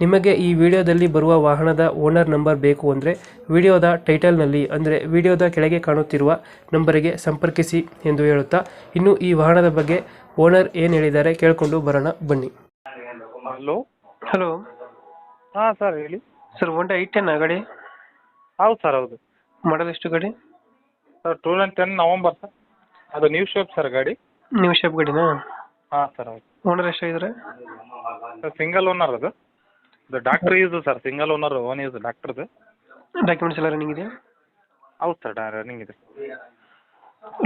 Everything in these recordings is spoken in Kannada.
ನಿಮಗೆ ಈ ವಿಡಿಯೋದಲ್ಲಿ ಬರುವ ವಾಹನದ ಓನರ್ ನಂಬರ್ ಬೇಕು ಅಂದರೆ ವಿಡಿಯೋದ ಟೈಟಲ್ನಲ್ಲಿ ಅಂದರೆ ವಿಡಿಯೋದ ಕೆಳಗೆ ಕಾಣುತ್ತಿರುವ ನಂಬರಿಗೆ ಸಂಪರ್ಕಿಸಿ ಎಂದು ಹೇಳುತ್ತಾ ಇನ್ನು ಈ ವಾಹನದ ಬಗ್ಗೆ ಓನರ್ ಏನು ಹೇಳಿದ್ದಾರೆ ಕೇಳಿಕೊಂಡು ಬರೋಣ ಬನ್ನಿ. ಹಲೋ? ಹಲೋ. ಹಾಂ ಸರ್ ಹೇಳಿ. ಸರ್ ಒನ್ ಐ ಟೆನ್ ಗಾಡಿ? ಹೌದು ಸರ್ ಹೌದು. ಮಾಡಲ್ ಎಷ್ಟು ಗಾಡಿ? Sir two thousand ten November sir. ಅದು ನ್ಯೂ ಶೇಪ್ ಸರ್ ಗಾಡಿ. ನ್ಯೂ ಶೇಪ್ ಗಾಡಿನಾ? ಹಾಂ ಸರ್ ಹೌದು. ಓನರ್ ಎಷ್ಟಾಗಿದ್ದಾರೆ? ಸರ್ ಸಿಂಗಲ್ ಓನರ್ ಅದು. ಅದು doctor use sir single owner own use ಡಾಕ್ಟ್ರದು documents ಎಲ್ಲ ರನ್ನಿಂಗ್ ಇದೆಯಾ? ಹೌದು ಸರ್ ರನ್ನಿಂಗ್ ಇದೆ.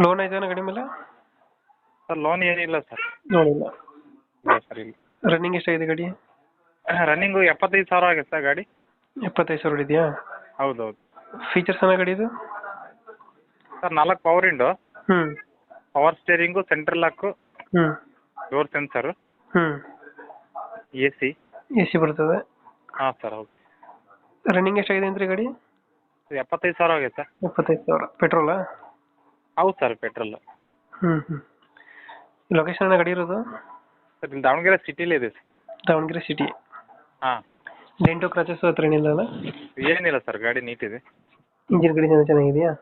ಲೋನ್ ಐತೆ ಗಾಡಿ ಮೇಲೆ? ಸರ್ ಲೋನ್ ಏನಿಲ್ಲ ಸರ್ ಲೋನ್ ಇಲ್ಲ. ಇಲ್ಲ ಸರ್ ಇಲ್ಲ. ರನ್ನಿಂಗ್ ಎಷ್ಟಾಗಿದೆ ಗಾಡಿ? ರನ್ನಿಂಗು ಎಪ್ಪತ್ತೈದು ಸಾವಿರ ಆಗಿದೆ ಸರ್ ಗಾಡಿ. ಎಪ್ಪತ್ತೈದು ಸಾವಿರ ಇದೆಯಾ ಹೌದು ಹೌದು ಫೀಚರ್ಸ್ ಏನ ಗಾಡಿ ಇದು? ಸರ್ ನಾಲ್ಕು ಪವರ್ ಇಂಡು ಹ್ಞೂ ಪವರ್ ಸ್ಟೇರಿಂಗು ಸೆಂಟ್ರಲ್ ಲಾಕು ಹ್ಞೂ ಡೋರ್ ಸೆನ್ಸರು ಹ್ಞೂ ಎ ಸಿ. ಎ ಸಿ ಬರ್ತದೆ. ಹಾಂ ಸರ್ ಹೌದು. ರನ್ನಿಂಗ್ ಎಷ್ಟಾಗಿದೆ ಅಂದ್ರೆ ಗಾಡಿ? ಎಪ್ಪತ್ತೈದು ಸಾವಿರ ಆಗೈತೆ ಸರ್. ಎಪ್ಪತ್ತೈದು ಸಾವಿರ. ಪೆಟ್ರೋಲಾ ಹೌದು ಸರ್ ಪೆಟ್ರೋಲ್ ಹ್ಞೂ ಹ್ಞೂ ಲೊಕೇಶನ್ ಗಾಡಿ ಇರೋದು? ಸರ್ ಇಲ್ಲಿ ದಾವಣಗೆರೆ ಸಿಟಿಲೇ ಇದೆ ಸರ್. ದಾವಣಗೆರೆ ಸಿಟಿ ಹಾಂ. ಡೆಂಟೋ ಕ್ರಾಚಸ್ ಹತ್ರ ಏನಿಲ್ಲ ಅಲ್ಲ ಏನಿಲ್ಲ ಸರ್ ಗಾಡಿ ನೀಟಿದೆ ಇಂಜಿನ್ ಗಾಡಿ ಚೆನ್ನಾಗಿ ಚೆನ್ನಾಗಿದೆಯಾ?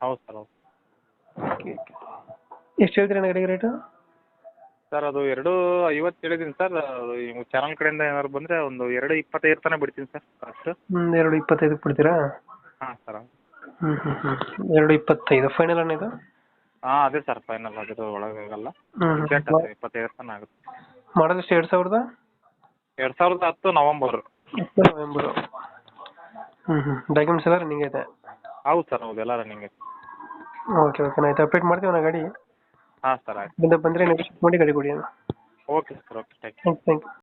ಹೌದು ಸರ್ ಹೌದು. ಎಷ್ಟು ಹೇಳ್ತೀರಿ ಅಣ್ಣ ಗಾಡಿಗೆ ರೇಟು ಸರ್ ಅದು ಎರಡು ಐವತ್ತು ಹೇಳಿದ್ದೀನಿ ಸರ್. ಅದು ಚಾನಲ್ ಕಡೆಯಿಂದ ಏನಾದ್ರು ಬಂದರೆ ಒಂದು ಎರಡು ಇಪ್ಪತ್ತೈದು ತನಕ ಬಿಡ್ತೀನಿ ಸರ್ ಅಷ್ಟು. ಹ್ಞೂ ಎರಡು ಇಪ್ಪತ್ತೈದಕ್ಕೆ ಬಿಡ್ತೀರಾ? ಹಾಂ ಸರ್ ಹ್ಞೂ ಹ್ಞೂ ಹ್ಞೂ ಎರಡು ಇಪ್ಪತ್ತೈದು. ಫೈನಲ್ ಅಣ್ಣ ಇದು? ಹಾಂ ಅದೇ ಸರ್ ಫೈನಲ್ ಅದ್ರ ಒಳಗಾಗಲ್ಲ ಆಗಲ್ಲ. ಹ್ಞೂ ಅದು ಇಪ್ಪತ್ತೈದು ತನಕ ಆಗುತ್ತೆ. ಮಾಡೋದು ಎಷ್ಟು ಎರಡು ಸಾವಿರದ? ಎರಡು ಸಾವಿರದ ಹತ್ತು ನವೆಂಬರ್. ಹತ್ತು ನವೆಂಬರು. ಹ್ಞೂ ಹ್ಞೂ ಡಾಕ್ಯುಮೆಂಟ್ಸ್ ಎಲ್ಲ ರನ್ನಿಂಗ್ ಐತೆ? ಹೌದು ಸರ್ ಹೌದು ಎಲ್ಲ ರನ್ನಿಂಗ್ ಐತೆ. ಓಕೆ ಓಕೆ ಆಯ್ತು ಅಪ್ಡೇಟ್ ಮಾಡ್ತೀವಿ ಅಣ್ಣ ಗಾಡಿ. ಹಾಂ ಸರ್ ಆಯ್ತು. ಬಂದ ಬಂದರೆ ನೆಕ್ಸ್ಟ್ ಮಾಡಿ ಗಾಡಿ ಕೊಡಿ ಅಣ್ಣ. Okay sir okay thank you thank you